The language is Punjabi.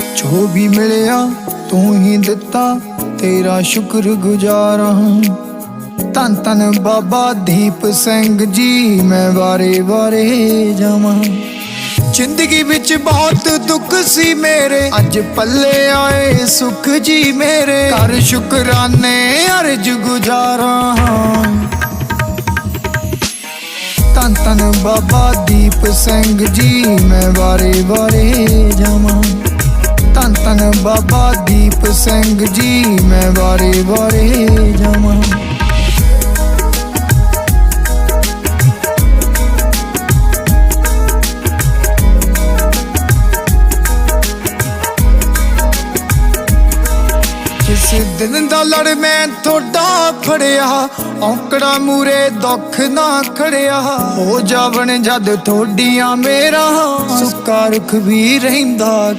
ਜੋ ਵੀ ਮਿਲਿਆ ਤੂੰ ਹੀ ਦਿੱਤਾ, ਤੇਰਾ ਸ਼ੁਕਰ ਗੁਜ਼ਾਰਾਂ ਧੰਨ ਧੰਨ ਬਾਬਾ ਦੀਪ ਸਿੰਘ ਜੀ, ਮੈਂ ਵਾਰੇ ਵਾਰੇ ਜਾਵਾਂ। ਜ਼ਿੰਦਗੀ ਵਿੱਚ ਬਹੁਤ ਦੁੱਖ ਸੀ ਮੇਰੇ, ਅੱਜ ਪੱਲੇ ਆਏ ਸੁਖ ਜੀ ਮੇਰੇ। ਕਰ ਸ਼ੁਕਰਾਨੇ ਅਰਜ ਗੁਜ਼ਾਰਾਂ ਧੰਨ ਧੰਨ ਬਾਬਾ ਦੀਪ ਸਿੰਘ ਜੀ, ਮੈਂ ਵਾਰੇ ਵਾਰੇ ਜਾਵਾਂ। ਬਾਬਾ ਦੀਪ ਸਿੰਘ ਜੀ, ਮੈਂ ਵਾਰੇ ਵਾਰੇ ਜਾਵਾਂ। ਜਿਸ ਦਿਨ ਦਾ ਲੜ ਮੈਂ ਤੁਹਾਡਾ ਫੜਿਆ, ਔਕੜਾ ਮੂਰੇ ਦੁੱਖ ਨਾ ਖੜਿਆ। ਹੋ ਜਾਵਣ ਜਦ ਤੁਹਾਡੀਆਂ ਮੇਰਾ ਸੁੱਕਾ ਰੁਖ ਵੀ ਰਹਿੰਦਾ